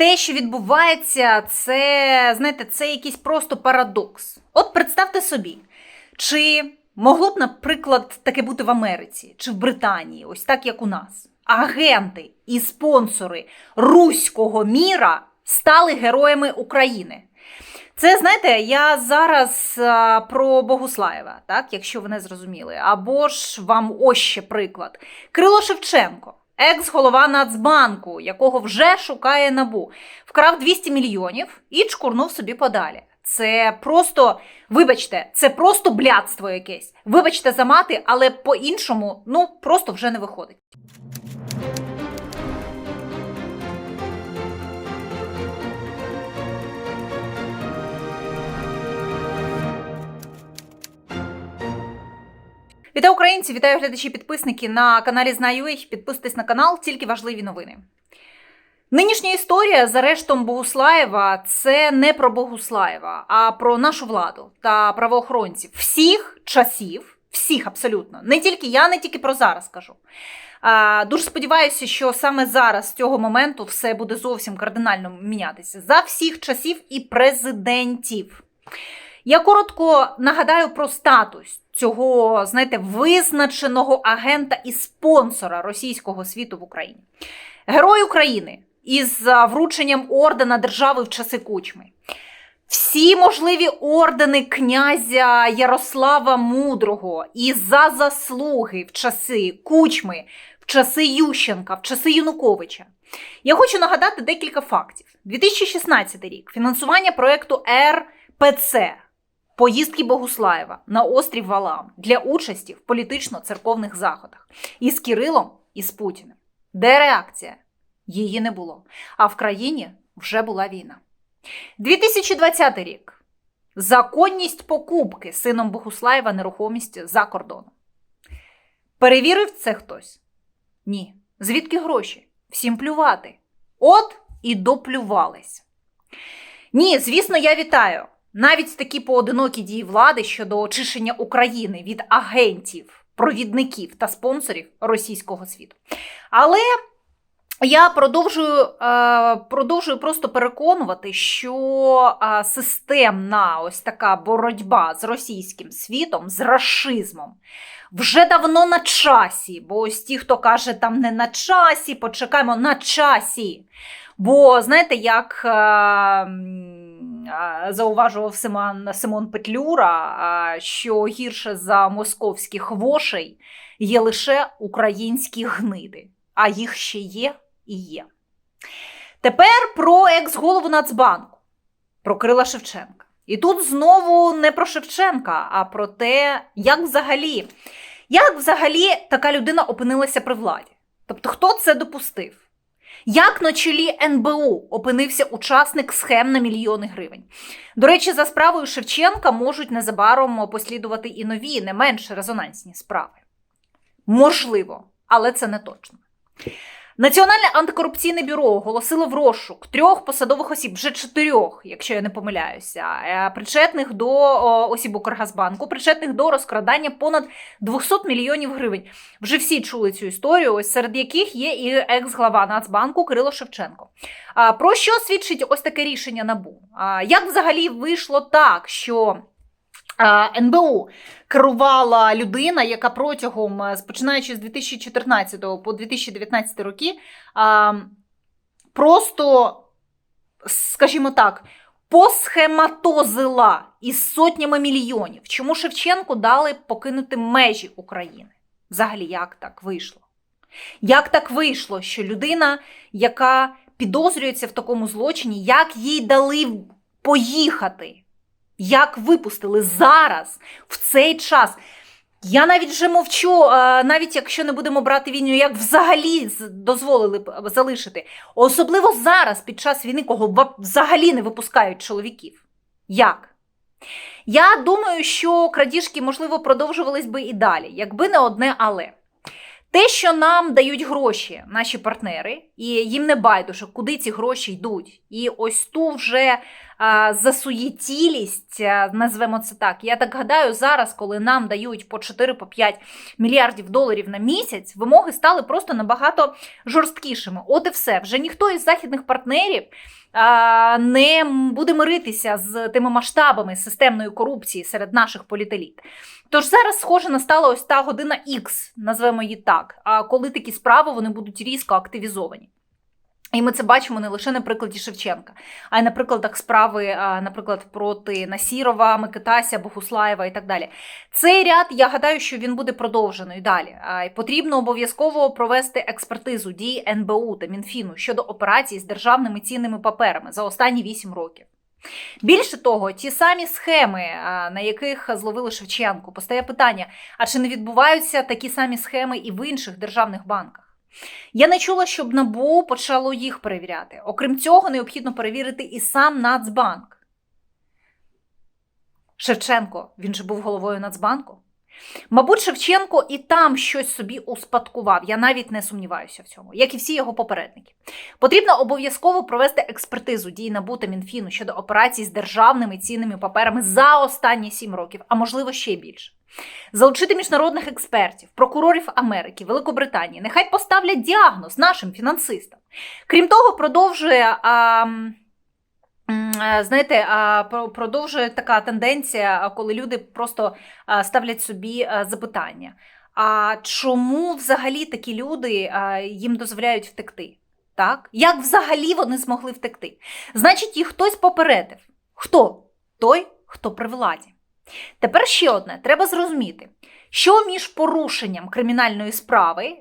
те, що відбувається, це, знаєте, це якийсь просто парадокс. От представте собі, чи могло б, наприклад, таке бути в Америці чи в Британії, ось так як у нас. Агенти і спонсори руського міра стали героями України. Це знаєте, я зараз а, про Богуслаєва, так, якщо ви не зрозуміли. Або ж вам ось ще приклад. Крило Шевченко, екс-голова Нацбанку, якого вже шукає набу, вкрав 200 мільйонів і чкурнув собі подалі. Це просто, вибачте, це просто блядство якесь. Вибачте за мати, але по-іншому ну просто вже не виходить. Вітаю українці, вітаю глядачі підписники на каналі Знаю.ua. Підписуйтесь на канал, тільки важливі новини. Нинішня історія з арештом Богуслаєва це не про Богуслаєва, а про нашу владу та правоохоронців всіх часів, всіх абсолютно. Не тільки я, не тільки про зараз кажу. Дуже сподіваюся, що саме зараз, з цього моменту, все буде зовсім кардинально мінятися за всіх часів і президентів. Я коротко нагадаю про статус цього, знаєте, визначеного агента і спонсора російського світу в Україні. Герой України із врученням ордена держави в часи кучми. Всі можливі ордени князя Ярослава Мудрого і за заслуги в часи кучми, в часи Ющенка, в часи Януковича. Я хочу нагадати декілька фактів. 2016 рік фінансування проєкту РПЦ поїздки Богуслаєва на острів Валаам для участі в політично-церковних заходах із Кирилом і з Путіним. Де реакція? Її не було. А в країні вже була війна. 2020 рік. Законність покупки сином Богуслаєва нерухомість за кордоном. Перевірив це хтось? Ні. Звідки гроші? Всім плювати. От і доплювались. Ні, звісно, я вітаю. Навіть такі поодинокі дії влади щодо очищення України від агентів, провідників та спонсорів російського світу. Але я продовжую, е, продовжую просто переконувати, що е, системна ось така боротьба з російським світом, з рашизмом, вже давно на часі. Бо ось ті, хто каже, там не на часі, почекаємо на часі. Бо знаєте, як е, зауважував Симон, Симон Петлюра, е, що гірше за московських вошей є лише українські гниди, а їх ще є і є. Тепер про екс-голову Нацбанку, про Крила Шевченка. І тут знову не про Шевченка, а про те, як взагалі, як взагалі така людина опинилася при владі. Тобто, хто це допустив? Як на чолі НБУ опинився учасник схем на мільйони гривень? До речі, за справою Шевченка можуть незабаром послідувати і нові, не менш резонансні справи. Можливо, але це не точно. Національне антикорупційне бюро оголосило в розшук трьох посадових осіб, вже чотирьох, якщо я не помиляюся, е, причетних до осіб Укргазбанку, причетних до розкрадання понад 200 мільйонів гривень. Вже всі чули цю історію, ось серед яких є і екс-глава Нацбанку Кирило Шевченко. Про що свідчить ось таке рішення НАБУ? Як взагалі вийшло так, що НБУ керувала людина, яка протягом, е, починаючи з 2014 по 2019 роки, просто, скажімо так, посхематозила із сотнями мільйонів. Чому Шевченку дали покинути межі України? Взагалі, як так вийшло? Як так вийшло, що людина, яка підозрюється в такому злочині, як їй дали поїхати? Як випустили зараз, в цей час? Я навіть вже мовчу, навіть якщо не будемо брати війну, як взагалі дозволили б залишити. Особливо зараз, під час війни, кого взагалі не випускають чоловіків. Як? Я думаю, що крадіжки, можливо, продовжувались би і далі, якби не одне але. Те, що нам дають гроші наші партнери, і їм не байдуже, куди ці гроші йдуть. І ось ту вже засуєтілість, назвемо це так. Я так гадаю, зараз, коли нам дають по 4-5 мільярдів доларів на місяць, вимоги стали просто набагато жорсткішими. От і все. Вже ніхто із західних партнерів не буде миритися з тими масштабами системної корупції серед наших політеліт. Тож зараз, схоже, настала ось та година X, назвемо її так, коли такі справи вони будуть різко активізовані. І ми це бачимо не лише на прикладі Шевченка, а й на прикладах справи, наприклад, проти Насірова, Микитася, Богуслаєва і так далі. Цей ряд, я гадаю, що він буде продовжено і далі. Потрібно обов'язково провести експертизу дій НБУ та Мінфіну щодо операцій з державними цінними паперами за останні 8 років. Більше того, ті самі схеми, на яких зловили Шевченко, постає питання: а чи не відбуваються такі самі схеми і в інших державних банках? Я не чула, щоб НАБУ почало їх перевіряти. Окрім цього, необхідно перевірити і сам Нацбанк. Шевченко, він же був головою Нацбанку. Мабуть, Шевченко і там щось собі успадкував. Я навіть не сумніваюся в цьому, як і всі його попередники. Потрібно обов'язково провести експертизу дій НАБУ та Мінфіну щодо операцій з державними цінними паперами за останні сім років, а можливо ще й більше. Залучити міжнародних експертів, прокурорів Америки, Великобританії. Нехай поставлять діагноз нашим фінансистам. Крім того, продовжує. А, е, Знаєте, продовжує така тенденція, коли люди просто ставлять собі запитання. А чому взагалі такі люди їм дозволяють втекти? Так? Як взагалі вони змогли втекти? Значить, їх хтось попередив. Хто? Той, хто при владі. Тепер ще одне: треба зрозуміти, що між порушенням кримінальної справи, е,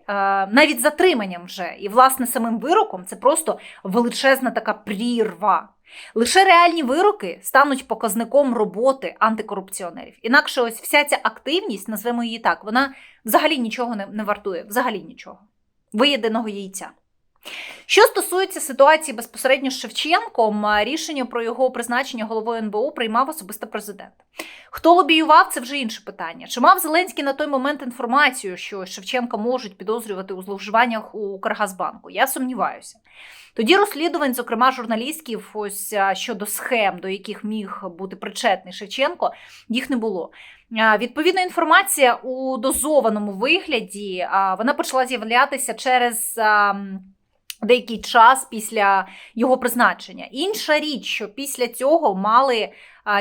навіть затриманням вже і власне самим вироком, це просто величезна така прірва. Лише реальні вироки стануть показником роботи антикорупціонерів. Інакше ось вся ця активність, назвемо її так, вона взагалі нічого не, вартує, взагалі нічого. Виєденого яйця. Що стосується ситуації безпосередньо з Шевченком, рішення про його призначення головою НБУ приймав особисто президент. Хто лобіював, це вже інше питання. Чи мав Зеленський на той момент інформацію, що Шевченка можуть підозрювати у зловживаннях у Каргазбанку? Я сумніваюся. Тоді розслідувань, зокрема журналістів, ось щодо схем, до яких міг бути причетний Шевченко, їх не було. Відповідна інформація у дозованому вигляді вона почала з'являтися через. Деякий час після його призначення. Інша річ, що після цього мали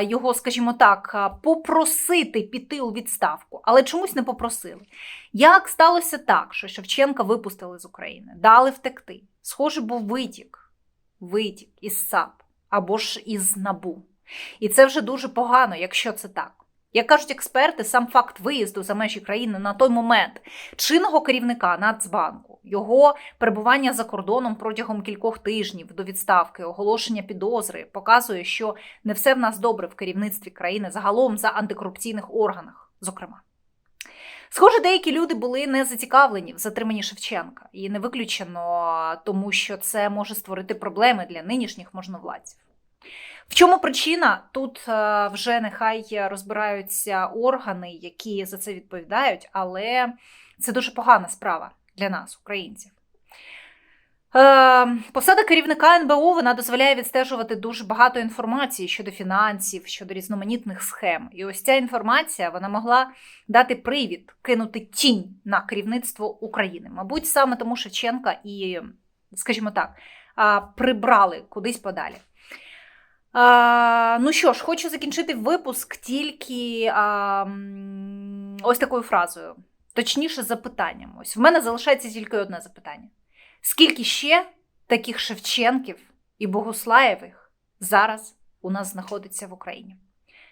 його, скажімо так, попросити піти у відставку, але чомусь не попросили. Як сталося так, що Шевченка випустили з України, дали втекти? Схоже, був витік, витік із САП або ж із НАБУ. І це вже дуже погано, якщо це так. Як кажуть експерти, сам факт виїзду за межі країни на той момент чинного керівника Нацбанку, його перебування за кордоном протягом кількох тижнів до відставки, оголошення підозри показує, що не все в нас добре в керівництві країни, загалом за антикорупційних органах, зокрема. Схоже, деякі люди були не зацікавлені в затриманні Шевченка, і не виключено тому, що це може створити проблеми для нинішніх можновладців. В чому причина? Тут е, вже нехай розбираються органи, які за це відповідають, але це дуже погана справа для нас, українців. Е, Посада керівника НБУ вона дозволяє відстежувати дуже багато інформації щодо фінансів, щодо різноманітних схем. І ось ця інформація вона могла дати привід кинути тінь на керівництво України. Мабуть, саме тому Шевченка і, скажімо так, прибрали кудись подалі. А, ну що ж, хочу закінчити випуск тільки а, ось такою фразою, точніше, запитанням. Ось в мене залишається тільки одне запитання: скільки ще таких Шевченків і Богуслаєвих зараз у нас знаходиться в Україні?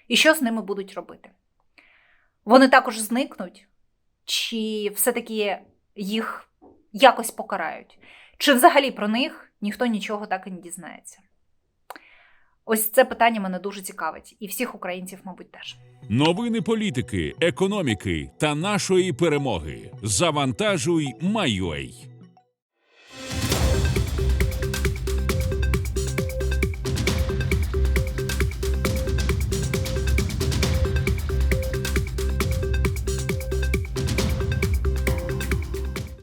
І що з ними будуть робити? Вони також зникнуть, чи все-таки їх якось покарають? Чи взагалі про них ніхто нічого так і не дізнається? Ось це питання мене дуже цікавить, і всіх українців, мабуть, теж. Новини політики, економіки та нашої перемоги. Завантажуй, Майой.